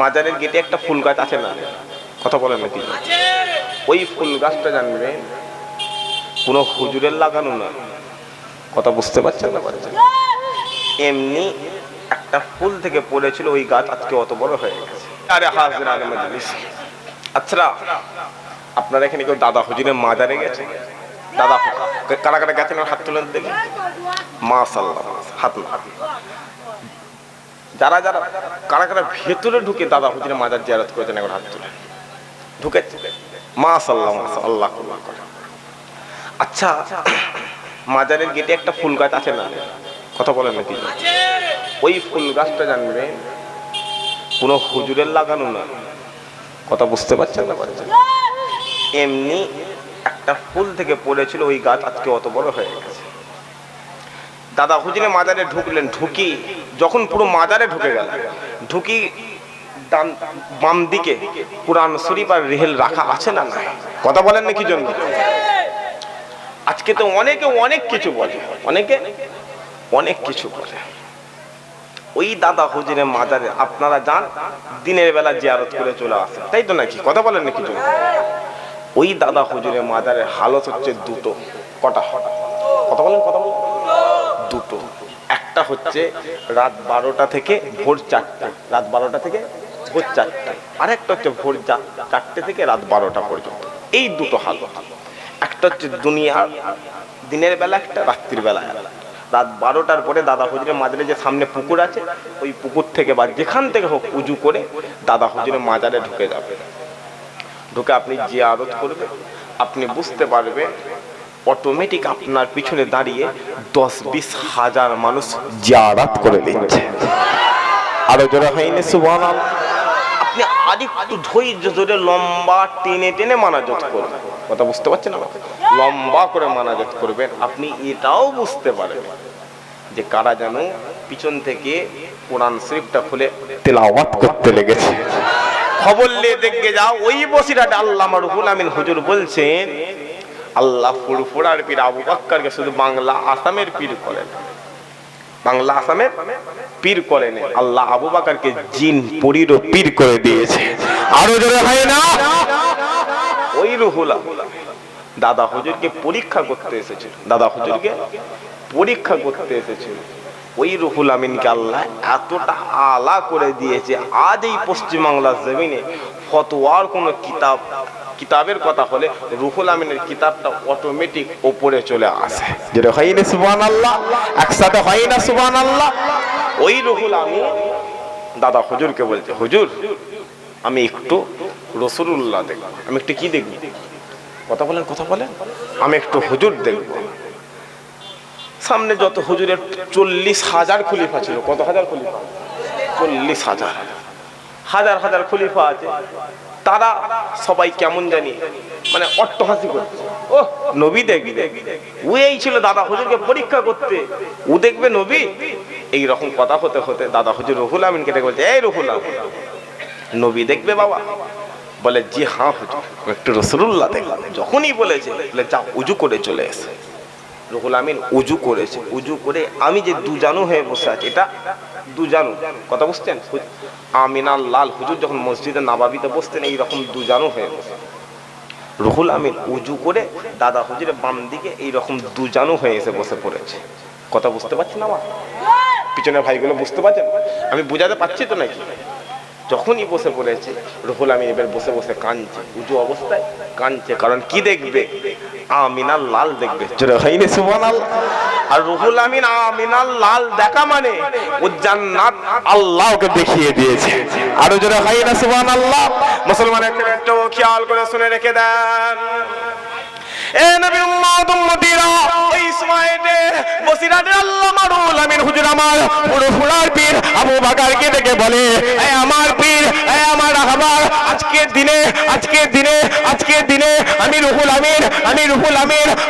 মাজারের গেটে একটা ফুল গাছ আছে না? কথা বলেন নাকি ওই ফুল গাছটা জানবে কোনো হুজুরের লাগানো না। কথা বুঝতে পারছেন না পারছেন এমনি একটা ফুল থেকে পড়েছিল, ওই গাছ আজকে অত বড় হয়ে গেছে। আরে হাজির মজলিস। আচ্ছা আপনারা এখানে কেউ দাদা হুজুরের মাজারে গেছে? দাদা কারা কারা গেছেন? হাত তুলেন দেখি। মাশাল্লাহ হাত না যারা যারা কারা কারা ভেতরে ঢুকে দাদা হুজুরের মাজার জিয়ারত করেছেন এখন হাত তুলে। ঢুকেছে মাশাল্লাহ মাশাল্লাহ আল্লাহ করে আচ্ছা মাজারের গেটে একটা ফুল গাছ আছে না? কথা বলেন নাকি? ওই ফুল গাছটা জানবে কোনো হুজুরের লাগানো না। কথা বুঝতে পারছেন না? পারছেন এমনি একটা ফুল থেকে পড়েছিল, ওই গাছ আজকে অত বড় হয়ে গেছে। দাদা হুজুরের মাজারে ঢুকলেন, ঢুকি যখন পুরো মাজারে ঢুকে গেল, ঢুকি ডান বাম দিকে কোরআন শরীফ আর রেহেল রাখা আছে না নাই? কথা বলেন না কি জন্য? আজকে তো অনেকে অনেক কিছু বলে, অনেকে অনেক কিছু বলে। ওই দাদা হুজুরের মাজারে আপনারা যান, দিনের বেলা জিয়ারত করে চলে আসেন। তাই তো নাকি? কথা বলেন নাকি জন্য? ওই দাদা হুজুরের মাজারের হালত হচ্ছে দুটো, কটা? কথা বলেন কথা বলেন। একটা হচ্ছে রাত বারোটা থেকে ভোর চারটা। রাত বারোটা থেকে ভোর চারটা। আরেকটা হচ্ছে ভোর চারটে থেকে রাত বারোটা পর্যন্ত। এই দুটো হালত একটা হচ্ছে দুনিয়ার দিনের বেলা, একটা রাত্রির বেলা। রাত বারোটার পরে দাদা হুজুরের মাজারে যে সামনে পুকুর আছে, ওই পুকুর থেকে বা যেখান থেকে হোক উজু করে দাদা হুজুরের মাজারে ঢুকে যাবে। ঢুকে আপনি জিয়ারত করবেন। আপনি বুঝতে পারবেন অটোমেটিক আপনার পিছনে দাঁড়িয়ে দশ বিশ হাজার মানুষ জিয়ারাত করে দিচ্ছে আরও জোরে হয়নি সুবহান আপনি আরেকটু ধৈর্য ধরে লম্বা টেনে টেনে মানাজত করবেন। কথা বুঝতে পারছেন আমার লম্বা করে মানাজত করবেন, আপনি এটাও বুঝতে পারবেন যে কারা যেন পিছন থেকে কোরআন শরীফটা খুলে তেলাওয়াত করতে লেগেছে। খবর নিয়ে দেখে যাও, ওই বসিরাটা আল্লাহ রুহুল আমিন হুজুর বলছেন আল্লাহ ফুরফুরার পীর আবু বাক্কারকে শুধু বাংলা আসামের পীর করেন। বাংলা আসামের পীর করেন। আল্লাহ আবু বাকারকে জিন পরিরও পীর করে দিয়েছে। আরও জোরে হয় না? ওই রুহুলা দাদা হুজুরকে পরীক্ষা করতে এসেছিল। দাদা হুজুরকে পরীক্ষা করতে এসেছিল। ওই রুহুল আমিনকে আল্লাহ এতটা আলা করে দিয়েছে আজ এই পশ্চিমবাংলার জমিনে ফতোয়ার কোনো কিতাব কিতাবের কথা হলে রুহুল আমিনের কিতাবটা অটোমেটিক ওপরে চলে আসে। যেটা হয় না সুবান আল্লাহ একসাথে হয় না সুবান আল্লাহ ওই রুহুল আমিন দাদা হুজুরকে বলছে হুজুর আমি একটু রসুল্লাহ দেখব। আমি একটু কি দেখব? কথা বলেন কথা বলেন। আমি একটু হুজুর দেখব। সামনে যত হুজুরের চল্লিশ হাজার খলিফা ছিল, কত হাজার খলিফা? চল্লিশ হাজার। হাজার হাজার খলিফা আছে। তারা সবাই কেমন জানি মানে অট্টহাসি করছে ও নবী দেখবে। ও এই ছিল দাদা হুজুরকে পরীক্ষা করতে। ও দেখবে নবী, এই রকম কথা হতে হতে দাদা হুজুর রহুল আমিনকে দেখে বলছে, এই রহুল নবী দেখবে বাবা। বলে, জি হ্যাঁ হুজুর। একটু রসুল্লাহ দেখলাম যখনই বলেছে, বলে যা উজু করে চলে এসে। রুহুল আমিন উজু করেছে। উজু করে আমি যে দুজানু হয়ে বসে আছি, এটা দুজানু। কথা বুঝছেন? হু- আমিনাল লাল হুজুর যখন মসজিদে নাবাবিতে বসতেন, এইরকম দুজানু হয়ে বসে। রুহুল আমিন উজু করে দাদা হুজুরের বাম দিকে এইরকম দুজানু হয়ে এসে বসে পড়েছে। কথা বুঝতে পারছেন আমার? পিছনের ভাইগুলো বুঝতে পারছেন? আমি বুঝাতে পারছি তো নাকি? যখনই বসে পড়েছে, রুহুল আমিন এবার বসে বসে কাঁদছে। উঁচু অবস্থায় কাঁদছে, কারণ কি দেখবে? আমিনাল লাল দেখবে। হয়নি সুবহানাল আর রুহুল আমিন আমিনাল লাল দেখা মানে ও জান্নাত আল্লাহকে দেখিয়ে দিয়েছে। আরও জোরে হয় না, সুবহানাল্লাহ। মুসলমান একটু খেয়াল করে শুনে রেখে দেন। এ নবী উম্মত উম্মতিরা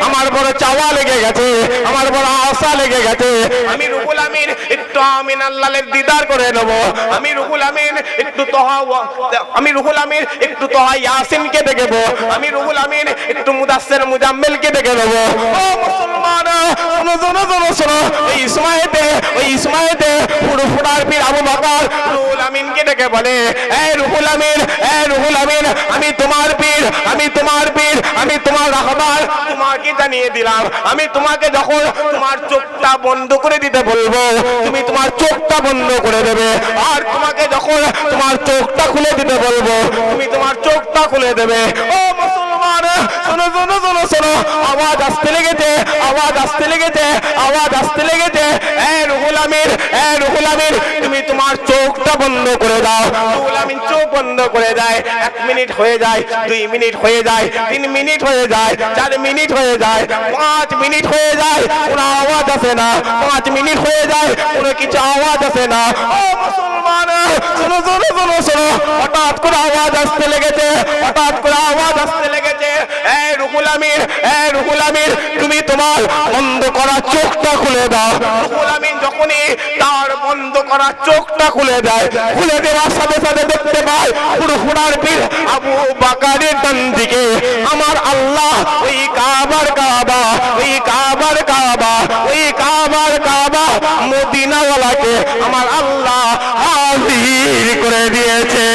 আমার বড় চাওয়া লেগে গেছে, আমার বড় আশা লেগে গেছে, আমি আমিন একটু আমিন আল্লাহের দিদার করে নেব, আমি রুহুল আমিন একটু আমি রুহুল আমিন একটু তোহা ইয়াসিনকে দেখব আমি রুহুল আমিন একটু মুদাসসির মুজাম্মিলকে দেখে নেব মুসলমান শোনো। ওই ইসমাইতে বলে আমি তোমার পীর, আমি তোমার পীর, আমি তোমার রাহবার। তোমাকে জানিয়ে দিলাম, আমি তোমাকে যখন তোমার চোখটা বন্ধ করে দিতে বলব, তুমি তোমার চোখটা বন্ধ করে দেবে। আর তোমাকে যখন তোমার চোখটা খুলে দিতে বলব, তুমি তোমার চোখটা খুলে দেবে। ও শোনো শোনো শোনো শোনো। আওয়াজ আসতে লেগেছে, আওয়াজ আসতে লেগেছে, আওয়াজ আসতে লেগেছে। এ রুহুল আমির এ রুহুল আমির তুমি তোমার চোখটা বন্ধ করে দাও। রুহুল আমিন, চোখ বন্ধ করে দেয় এক মিনিট হয়ে যায়, দুই মিনিট হয়ে যায়, তিন মিনিট হয়ে যায়, চার মিনিট হয়ে যায়, পাঁচ মিনিট হয়ে যায়, কোনো আওয়াজ আসে না। পাঁচ মিনিট হয়ে যায়, কোনো কিছু আওয়াজ আসে না। ও মুসলমান, শোনো শোনো শোনো শোনো। হঠাৎ করে আওয়াজ আসতে লেগেছে, হঠাৎ করে আওয়াজ আসতে লেগেছে। এই রুহুল আমির এই রুহুল আমির তুমি তোমার বন্ধ করা চোখটা খুলে দাও। রুহুল আমিন যখনই তার বন্ধ করা চোখটা খুলে দেয়, খুলে দেওয়ার সাথে সাথে দেখতে পায় পুরো ফুনার পীর আবু বাকারের ডান দিকে, আমার আল্লাহ ওই কাবার কাবা, ওই কাবার কাবা, ওই কাবার কাবা মদিনাওয়ালাকে আমার আল্লাহ হাজির করে দিয়েছে।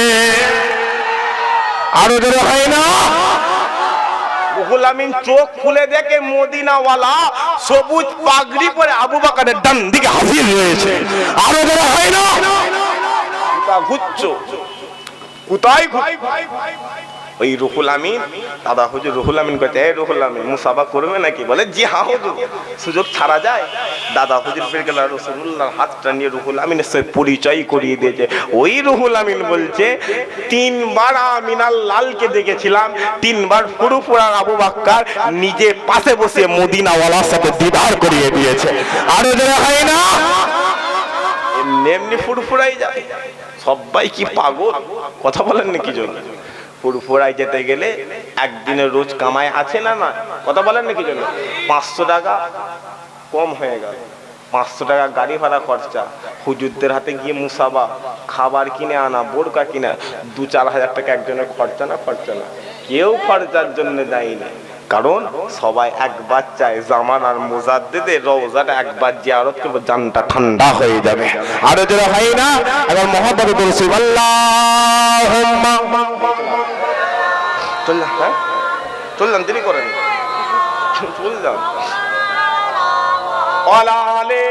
আরও জোরে হয় না? রুহুল আমিন চোখ খুলে দেখে মদিনাওয়ালা সবুজ পাগড়ি পরে আবু বাকারের ডান দিকে হাজির হয়েছে। আরও বড় হয় না? কোথায় ওই রুহুল আমিন? দাদা হুজুর রুহুল আমিন কইতে, এই রুহুল আমিন, মুসাফা করবে নাকি? বলে, জি হ্যাঁ হুজুর, সুযোগ ছাড়া যায়। দাদা হুজুর পেয়ে গেল রসুল্লাহর হাতটা নিয়ে রুহুল আমিনের সাথে পরিচয় করিয়ে দিয়েছে। ওই রুহুল আমিন বলছে, তিনবার আমিনাল লালকে দেখেছিলাম, তিনবার ফুরুফুরার আবু বাক্কার নিজে পাশে বসে মদিনাওয়ালার সাথে দিদার করিয়ে দিয়েছে। আরও যারা হয় না? এমনি এমনি ফুরফুরাই যায়। সবাই কি পাগল? কথা বলেন নাকি জন্য? ফুরফুরাই যেতে গেলে একদিনের রোজ কামাই আছে না না? কথা বলেন নাকি জন্য পাঁচশো টাকা কম হয়ে গেল। পাঁচশো টাকা গাড়ি ভাড়া খরচা। হুজুরদের হাতে গিয়ে মুসাবা, খাবার কিনে আনা, বোরকা কিনা দু চার হাজার টাকা একজনের খরচা না খরচা না? কেউ খরচার জন্য দেয় না। কারণ সবাই একবার চায় জামান আর মোজার দিতে রওজাটা একবার যে জিয়ারত করব, জানটা ঠান্ডা হয়ে যাবে। আরও যারা হয় না? এবার আল্লাহুম্মা। চললাম، হ্যাঁ? চললাম করেন। চললাম। অলালে।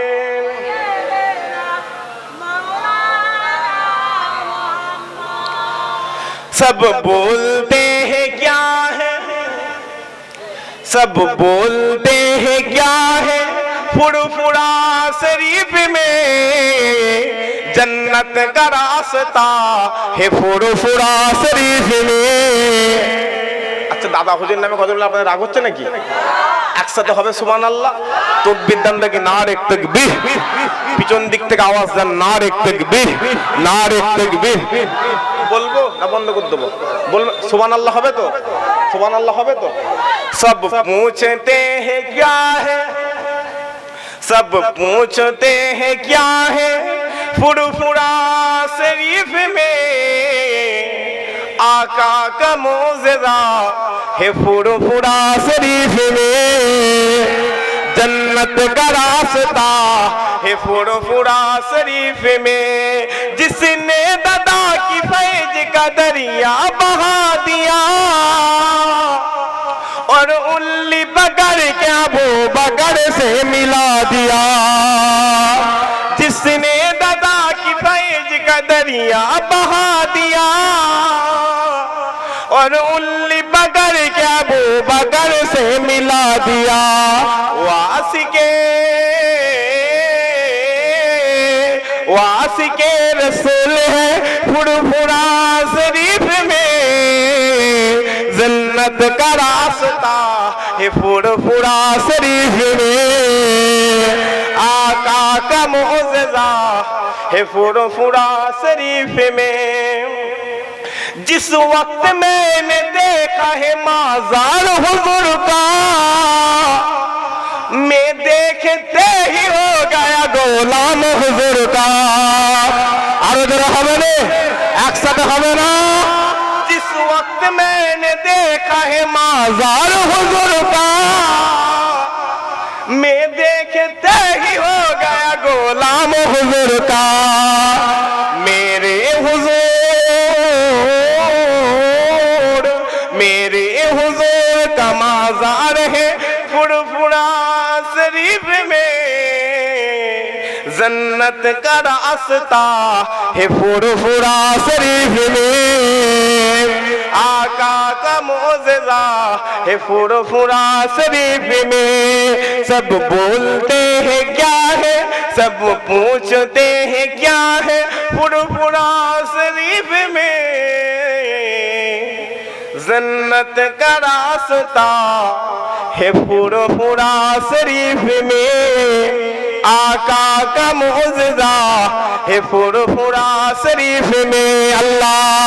سب بولتے ہیں کیا ہے سب بولتے ہیں کیا ہے پھڑ پھڑا شریف میں جنت کا راستہ ہے پھڑ پھڑا شریف میں হচ্ছে দাদা হুজুর নামে কথা বলে আপনাদের রাগ হচ্ছে নাকি? একসাথে হবে সুমান আল্লাহ তকবির দান দেখি না রেক তকবির। পিছন দিক থেকে আওয়াজ দেন না রেক তকবির না রেক তকবির। বলব না বন্ধ করে দেবো? বলব সুমান আল্লাহ হবে তো? সুমান আল্লাহ হবে তো? সব মুছতে হে ক্যা হে? সব পুছতে হে ক্যা হে? ফুড়ফুড়া শরীফ মে آقا کا موزدہ ہے فڑ فڑا شریف میں۔ جنت کا راستہ ہے فڑ فڑا شریف میں۔ جس نے ددا کی فیج کا دریا بہا دیا۔ اور اُلی بگر کیا وہ بگر سے ملا دیا۔ جس نے ددا کی فیج کا دریا بہا دیا۔ اور الی بگر کے ابو بگر سے ملا دیا۔ واس کے واس کے رسول ہے پھڑ پھڑا صریف میں۔ ذلت کا راستہ ہے پھڑ پھڑا صریف میں۔ آقا کا معززہ ہے پھڑ پھڑا صریف میں۔ جس وقت میں نے دیکھا ہے مازار حضور کا، میں دیکھتے ہی ہو گیا گولام حضور کا۔ اور ادھر ہمیں نے اکثر ہمیں جس وقت میں نے دیکھا ہے مازار حضور کا، میں دیکھتے ہی ہو گیا گولام حضور کا۔ غیب میں جنت کا راستہ ہے فرفرا شریف میں۔ آقا کا موززہ ہے فرفرا شریف میں۔ سب بولتے ہیں کیا ہے؟ سب پوچھتے ہیں کیا ہے؟ فرفرا شریف میں۔ زنت کا راستہ है फुरफुरा शरीफ में आका का मुजदा है फुरफुरा शरीफ में अल्लाह